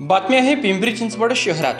बातमी आहे पिंपरी चिंचवड शहरात.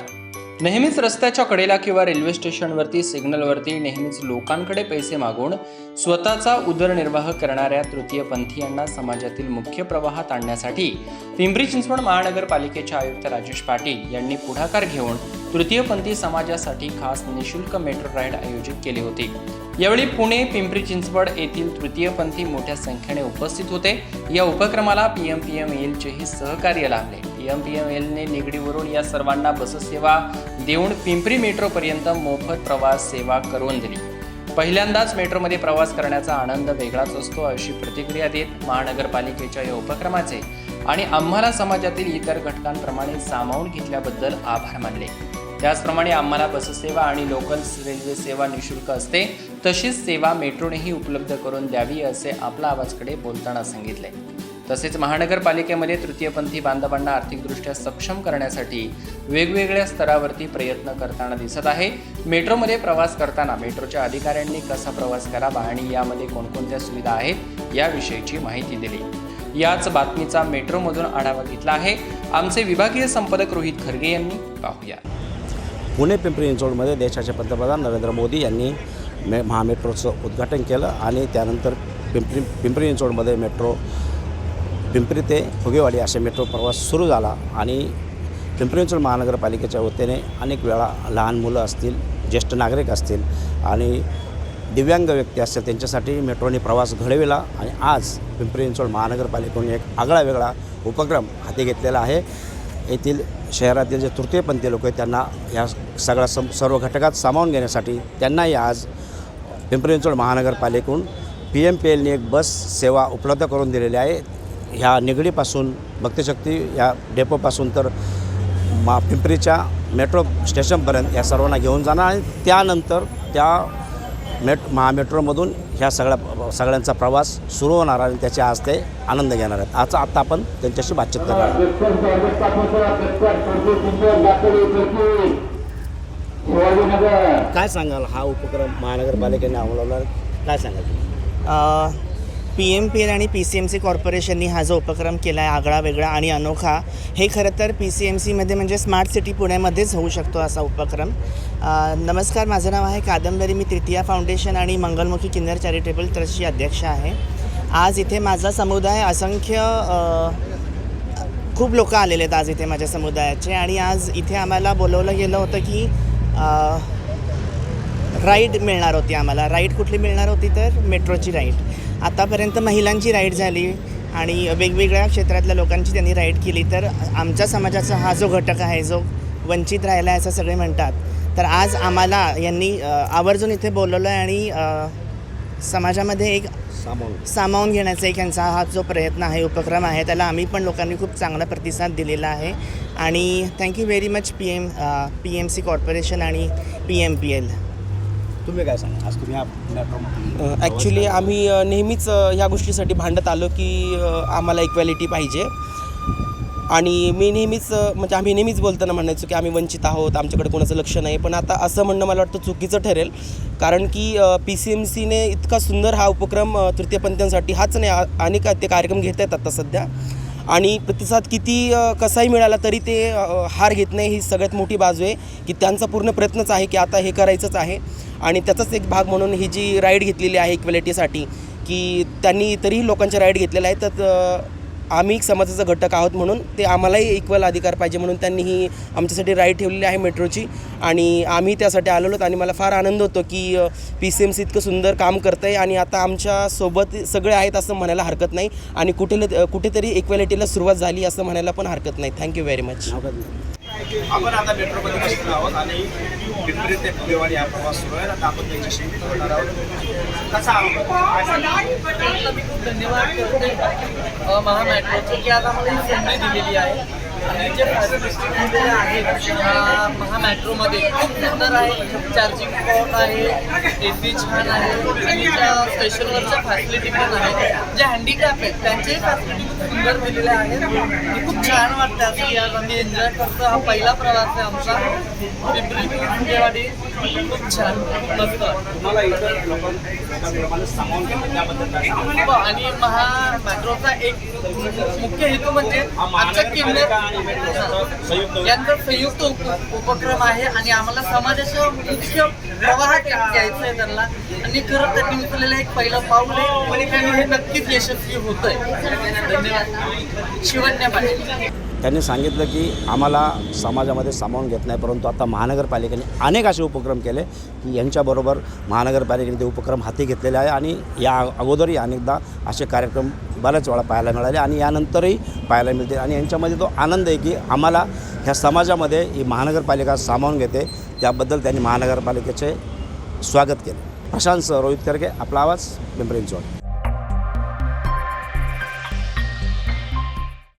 नेहमीच रस्त्याच्या कडेला किंवा रेल्वे स्टेशनवरती सिग्नलवरती नेहमीच लोकांकडे पैसे मागून स्वतःचा उदरनिर्वाह करणाऱ्या तृतीयपंथीयांना समाजातील मुख्य प्रवाहात आणण्यासाठी पिंपरी चिंचवड महानगरपालिकेचे आयुक्त राजेश पाटील यांनी पुढाकार घेऊन तृतीयपंथी समाजासाठी खास निशुल्क मेट्रो राईड आयोजित केली होती. यावेळी पुणे पिंपरी चिंचवड येथील तृतीयपंथी मोठ्या संख्येने उपस्थित होते. या उपक्रमाला पी एम पी एम एलचेही सहकार्य लाभले. पी एम पी एम एलने निगडीवरून या सर्वांना बससेवा देऊन पिंपरी मेट्रोपर्यंत मोफत प्रवास सेवा करून दिली. पहिल्यांदाच मेट्रोमध्ये प्रवास करण्याचा आनंद वेगळाच असतो अशी प्रतिक्रिया देत महानगरपालिकेच्या या उपक्रमाचे आणि आम्हाला समाजातील इतर घटकांप्रमाणे सामावून घेतल्याबद्दल आभार मानले. त्याचप्रमाणे आम्हाला बससेवा आणि लोकल रेल्वे सेवा निशुल्क असते. तशीच सेवा मेट्रोनेही उपलब्ध करून द्यावी असे आपला आवाजकडे बोलताना सांगितले. तसेच महानगरपालिकेमध्ये तृतीयपंथी बांधवांना आर्थिकदृष्ट्या सक्षम करण्यासाठी वेगवेगळ्या स्तरावरती प्रयत्न करताना दिसत आहे. मेट्रोमध्ये प्रवास करताना मेट्रोच्या अधिकाऱ्यांनी कसा प्रवास करावा आणि यामध्ये कोणकोणत्या सुविधा आहेत याविषयीची माहिती दिली. याच बातमीचा मेट्रोमधून आढावा घेतला आहे. आमचे विभागीय संपादक रोहित खरगे यांनी पाहूया. पुणे पिंपरी चिंचवडमध्ये देशाचे पंतप्रधान नरेंद्र मोदी यांनी मे महामेट्रोचं उद्घाटन केलं आणि त्यानंतर पिंपरी पिंपरी चिंचवडमध्ये मेट्रो पिंपरी ते फुगेवाडी असे मेट्रो प्रवास सुरू झाला आणि पिंपरी चिंचवड महानगरपालिकेच्या वतीने अनेक वेळा लहान मुलं असतील ज्येष्ठ नागरिक असतील आणि दिव्यांग व्यक्ती असतील त्यांच्यासाठी मेट्रोने प्रवास घडविला आणि आज पिंपरी चिंचवड महानगरपालिकेने एक आगळा वेगळा उपक्रम हाती घेतलेला आहे. येथील शहरातील जे तृतीयपंथी लोक आहेत त्यांना ह्या सगळ्या सम सर्व घटकात सामावून घेण्यासाठी त्यांनाही आज पिंपरी चिंचवड महानगरपालिकेकडून पी एम पी एलने एक बस सेवा उपलब्ध करून दिलेली आहे. ह्या निगडीपासून भक्तिशक्ती या डेपोपासून तर मा पिंपरीच्या मेट्रो स्टेशनपर्यंत या सर्वांना घेऊन जाणार आणि त्यानंतर त्या मेट महामेट्रोमधून ह्या सगळ्या सगळ्यांचा प्रवास सुरू होणार आणि त्याचे आज ते आनंद घेणार आहेत. आज आत्ता आपण त्यांच्याशी बातचीत करणार आहोत. काय सांगाल? हा उपक्रम महानगरपालिकेने अमलवला काय सांगाल? पी एम पी एल आणि पी सी एम सी कॉर्पोरेशननी हा जो उपक्रम केला आहे आगळा वेगळा आणि अनोखा हे खरं तर पी सी एम सीमध्ये म्हणजे स्मार्ट सिटी पुण्यामध्येच होऊ शकतो असा उपक्रम. नमस्कार माझं नाव आहे कादंबरी मी तृतीया फाउंडेशन आणि मंगलमुखी किन्नर चॅरिटेबल ट्रस्टची अध्यक्ष आहे. आज इथे माझा समुदाय असंख्य खूप लोकं आलेले आहेत आज इथे माझ्या समुदायाचे आणि आज इथे आम्हाला बोलवलं गेलं होतं की राईड मिळणार होती आम्हाला. राईड कुठली मिळणार होती तर मेट्रोची राईड. आतापर्यंत महिलांची राईड झाली आणि वेगवेगळ्या क्षेत्रातल्या लोकांची त्यांनी राईड केली. तर आमच्या समाजाचा हा जो घटक आहे जो वंचित राहिला आहे असं सगळे म्हणतात. तर आज आम्हाला यांनी आवर्जून इथे बोलवलं आहे आणि समाजामध्ये एक सामावून. सामावून घेण्याचा एक यांचा हा जो प्रयत्न आहे उपक्रम आहे त्याला आम्ही पण लोकांनी खूप चांगला प्रतिसाद दिलेला आहे. आणि thank you very much P M P M C corporation आणि पी एम पी एल तुम्ही काय सांगा? आज तुम्ही ॲक्च्युली आम्ही नेहमीच ह्या गोष्टीसाठी भांडत आलो की आम्हाला इक्वॅलिटी पाहिजे. आणि मी नेहमीच म्हणजे आम्ही नेहमीच बोलताना म्हणायचो की आम्ही वंचित आहोत आमच्याकडे कोणाचं लक्ष नाही. पण आता असं म्हणणं मला वाटतं चुकीचं ठरेल. कारण की पी सी एम सीने इतका सुंदर हा उपक्रम तृतीयपंथीयांसाठी हाच नाही अनेक ते कार्यक्रम घेत आहेत आता सध्या. आणि प्रतिसाद किती कसाही मिळाला तरी ते हार घेत नाही ही सगळ्यात मोठी बाजू आहे की त्यांचा पूर्ण प्रयत्नच आहे की आता हे करायचंच आहे. आणि त्याचाच एक भाग म्हणून ही जी राईड घेतलेली आहे इक्वेलिटीसाठी की त्यांनी तरीही लोकांच्या राईड घेतलेल्या आहेत तर आम्ही एक समाजाचा घटक आहोत म्हणून ते आम्हालाही इक्वल अधिकार पाहिजे म्हणून त्यांनी ही आमच्यासाठी राईड ठेवलेली आहे मेट्रोची आणि आम्ही त्यासाठी आलेलो आहोत आणि मला फार आनंद होतो की पी सी एम सी इतकं सुंदर काम करतं आहे आणि आता आमच्यासोबत सगळे आहेत असं म्हणायला हरकत नाही. आणि कुठे कुठेतरी इक्वॅलिटीला सुरुवात झाली असं म्हणायला पण हरकत नाही. थँक्यू व्हेरी मच आपण आता मेट्रोमध्ये बसलो आहोत आणि पिंपरी ते फुलेवाडी हा प्रवास सुरू आहे. आता आपण त्यांच्याशी बोलणार आहोत. कसा अनुभव खूप धन्यवाद करते महामेट्रोचे की आता मला संधी दिलेली आहे आणि जे फॅसिलिटी दिलेल्या आहेत महामेट्रोमध्ये खूप सुंदर आहे. चार्जिंग पॉट आहे ए सी छान आहे आणि त्या स्टेशनवरच्या फॅसिलिटी पण आहेत. जे हँडिकॅप आहेत त्यांच्याही फॅसिलिटी सुंदर दिलेल्या आहेत खूप छान वाटतं असं की आज आम्ही एन्जॉय करतो हा पहिला प्रवास आहे आमचा. पिंपरी खूप छान. मस्त तुम्हाला इतर लोकांप्रमाणे सामावून घेतलं त्याबद्दल काय सांगाल? हो, आणि महा मेट्रोचा एक मुख्य हेतू म्हणजे आमच्या महानगरपालिका आणि मेट्रोचा संयुक्त किल्ले यांचा संयुक्त उप- उपक्रम आहे आणि आम्हाला समाजाच्या मुख्य प्रवाहात घ्यायचं आहे त्यांना. आणि खरं त्यांनी उचललेलं एक पहिलं पाऊल आहे. आणि हे नक्कीच यशस्वी होतंय. धन्यवाद पाटील त्यांनी सांगितलं की आम्हाला समाजामध्ये सामावून घेत नाही परंतु आता महानगरपालिकेने अनेक असे उपक्रम केले की यांच्याबरोबर महानगरपालिकेने ते उपक्रम हाती घेतलेले आहे आणि या अगोदरही अनेकदा असे कार्यक्रम बऱ्याच वेळा पाहायला मिळाले आणि यानंतरही पाहायला मिळते. आणि यांच्यामध्ये तो आनंद आहे की आम्हाला ह्या समाजामध्ये ही महानगरपालिका सामावून घेते त्याबद्दल त्यांनी महानगरपालिकेचे स्वागत केले. प्रशांत रोहित करके आपला आवाज पिंपरी